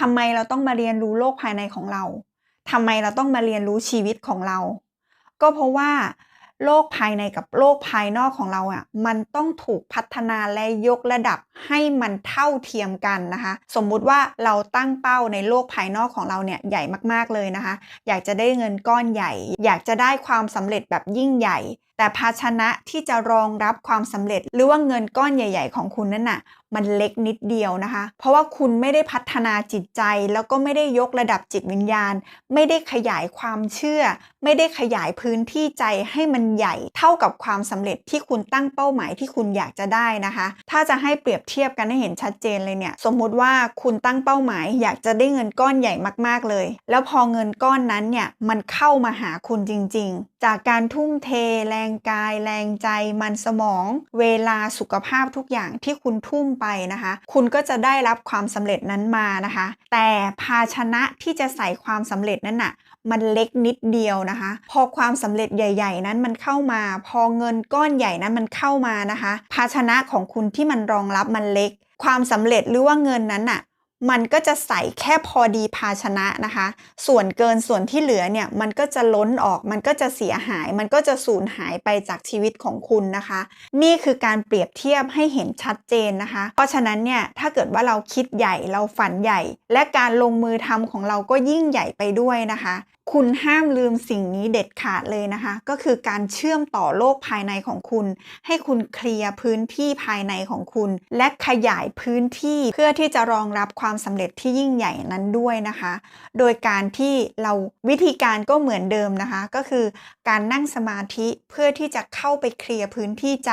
ทำไมเราต้องมาเรียนรู้โลกภายในของเราทำไมเราต้องมาเรียนรู้ชีวิตของเรา ก็เพราะว่าโลกภายในกับโลกภายนอกของเราอะมันต้องถูกพัฒนาและยกระดับให้มันเท่าเทียมกันนะคะ สมมุติว่าเราตั้งเป้าในโลกภายนอกของเราเนี่ยใหญ่มากๆเลยนะคะ อยากจะได้เงินก้อนใหญ่ อยากจะได้ความสำเร็จแบบยิ่งใหญ่ แต่ภาชนะที่จะรองรับความสำเร็จ หรือว่าเงินก้อนใหญ่ ๆ ของคุณนั่นน่ะมันเล็กนิดเดียวนะคะ เพราะว่าคุณไม่ได้พัฒนาจิตใจ แล้วก็ไม่ได้ยกระดับจิตวิญญาณ ไม่ได้ขยายความเชื่อ ไม่ได้ขยายพื้นที่ใจให้มันใหญ่เท่ากับความสำเร็จที่คุณตั้งเป้าหมายที่คุณอยากจะได้นะคะ ถ้าจะให้เปรียบเทียบกันให้เห็นชัดเจนเลยเนี่ย สมมุติว่าคุณตั้งเป้าหมาย อยากจะได้เงินก้อนใหญ่มากๆเลย แล้วพอเงินก้อนนั้นเนี่ยมันเข้ามาหาคุณจริง ๆ จากการทุ่มเทแรงกาย แรงใจมันสมอง เวลาสุขภาพทุกอย่างที่คุณทุ่มไปนะคะ คุณก็จะได้รับความสำเร็จนั้นมานะคะ แต่ภาชนะที่จะใส่ความสำเร็จนั้นน่ะมันเล็กนิดเดียวนะคะ พอความสำเร็จใหญ่ ๆ นั้นมันเข้ามา พอเงินก้อนใหญ่นั้นมันเข้ามานะคะ ภาชนะของคุณที่มันรองรับมันเล็ก ความสำเร็จหรือว่าเงินนั้นน่ะ มันก็จะใส่แค่พอดีภาชนะนะคะ ส่วนเกินส่วนที่เหลือเนี่ยมันก็จะล้นออก มันก็จะเสียหาย มันก็จะสูญหายไปจากชีวิตของคุณนะคะ นี่คือการเปรียบเทียบให้เห็นชัดเจนนะคะ เพราะฉะนั้นเนี่ยถ้าเกิดว่าเราคิดใหญ่เราฝันใหญ่ และการลงมือทำของเราก็ยิ่งใหญ่ไปด้วยนะคะคุณห้ามลืมสิ่งนี้เด็ดขาดเลยนะคะ ก็คือการเชื่อมต่อโลกภายในของคุณ ให้คุณเคลียร์พื้นที่ภายในของคุณ และขยายพื้นที่เพื่อที่จะรองรับความสำเร็จที่ยิ่งใหญ่นั้นด้วยนะคะ โดยการที่เราวิธีการก็เหมือนเดิมนะคะ ก็คือการนั่งสมาธิเพื่อที่จะเข้าไปเคลียร์พื้นที่ใจ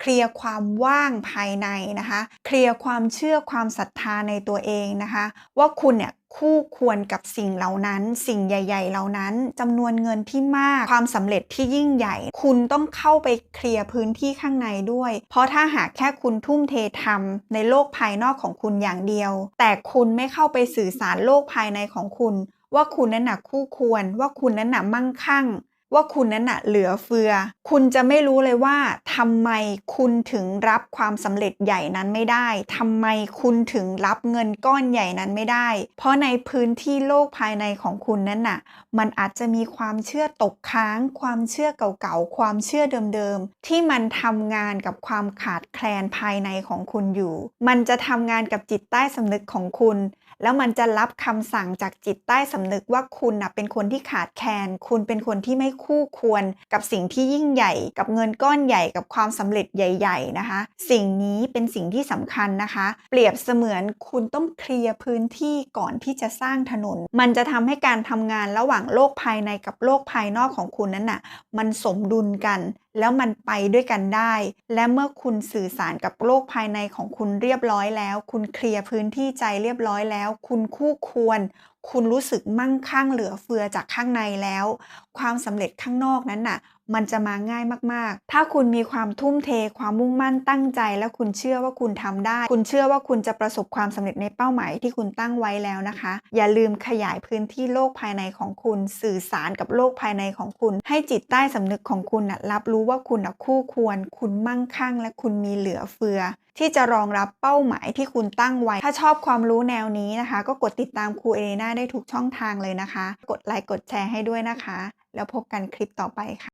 เคลียร์ความว่างภายในนะคะ เคลียร์ความเชื่อความศรัทธาในตัวเองนะคะ ว่าคุณเนี่ย คู่ควรกับสิ่งเหล่านั้น สิ่งใหญ่ ๆ เหล่านั้นจำนวนเงินที่มากความสำเร็จที่ยิ่งใหญ่ คุณต้องเข้าไปเคลียร์พื้นที่ข้างในด้วย เพราะถ้าหากแค่คุณทุ่มเททำในโลกภายนอกของคุณอย่างเดียว แต่คุณไม่เข้าไปสื่อสารโลกภายในของคุณ ว่าคุณนั้นหนักคู่ควร ว่าคุณนั้นหนักมั่งคั่ง ว่าคุณนั้นน่ะเหลือเฟือ คุณจะไม่รู้เลยว่าทำไมคุณถึงรับความสำเร็จใหญ่นั้นไม่ได้ทำไมคุณถึงรับเงินก้อนใหญ่นั้นไม่ได้ เพราะในพื้นที่โลกภายในของคุณนั้นน่ะ มันอาจจะมีความเชื่อตกค้าง ความเชื่อเก่าๆ ความเชื่อเดิมๆ ที่มันทำงานกับความขาดแคลนภายในของคุณอยู่ มันจะทำงานกับจิตใต้สำนึกของคุณ แล้วมันจะรับคำสั่งจากจิตใต้สำนึกว่าคุณนะเป็นคนที่ขาดแคลน คุณเป็นคนที่ไม่คู่ควรกับสิ่งที่ยิ่งใหญ่ กับเงินก้อนใหญ่กับความสำเร็จใหญ่ ๆ นะคะ สิ่งนี้เป็นสิ่งที่สำคัญนะคะ เปรียบเสมือนคุณต้องเคลียร์พื้นที่ก่อนที่จะสร้างถนน มันจะทำให้การทำงานระหว่างโลกภายในกับโลกภายนอกของคุณนั้นน่ะมันสมดุลกันแล้วมันไปด้วยกันได้ และเมื่อคุณสื่อสารกับโลกภายในของคุณเรียบร้อยแล้ว คุณเคลียร์พื้นที่ใจเรียบร้อยแล้วคุณคู่ควร คุณรู้สึกมั่งคั่งเหลือเฟือจากข้างในแล้ว ความสำเร็จข้างนอกนั้นน่ะ มันจะมาง่ายมากๆ ถ้าคุณมีความทุ่มเทความมุ่งมั่นตั้งใจ และคุณเชื่อว่าคุณทำได้ คุณเชื่อว่าคุณจะประสบความสำเร็จในเป้าหมายที่คุณตั้งไว้แล้วนะคะ อย่าลืมขยายพื้นที่โลกภายในของคุณ สื่อสารกับโลกภายในของคุณ ให้จิตใต้สำนึกของคุณนะรับรู้ว่าคุณนะคู่ควร คุณมั่งคั่ง และคุณมีเหลือเฟือ ที่จะรองรับเป้าหมายที่คุณตั้งไว้ ถ้าชอบความรู้แนวนี้นะคะ ก็กดติดตามครูเอเลนาได้ทุกช่องทางเลยนะคะ กดไลค์กดแชร์ให้ด้วยนะคะ แล้วพบกันคลิปต่อไปค่ะ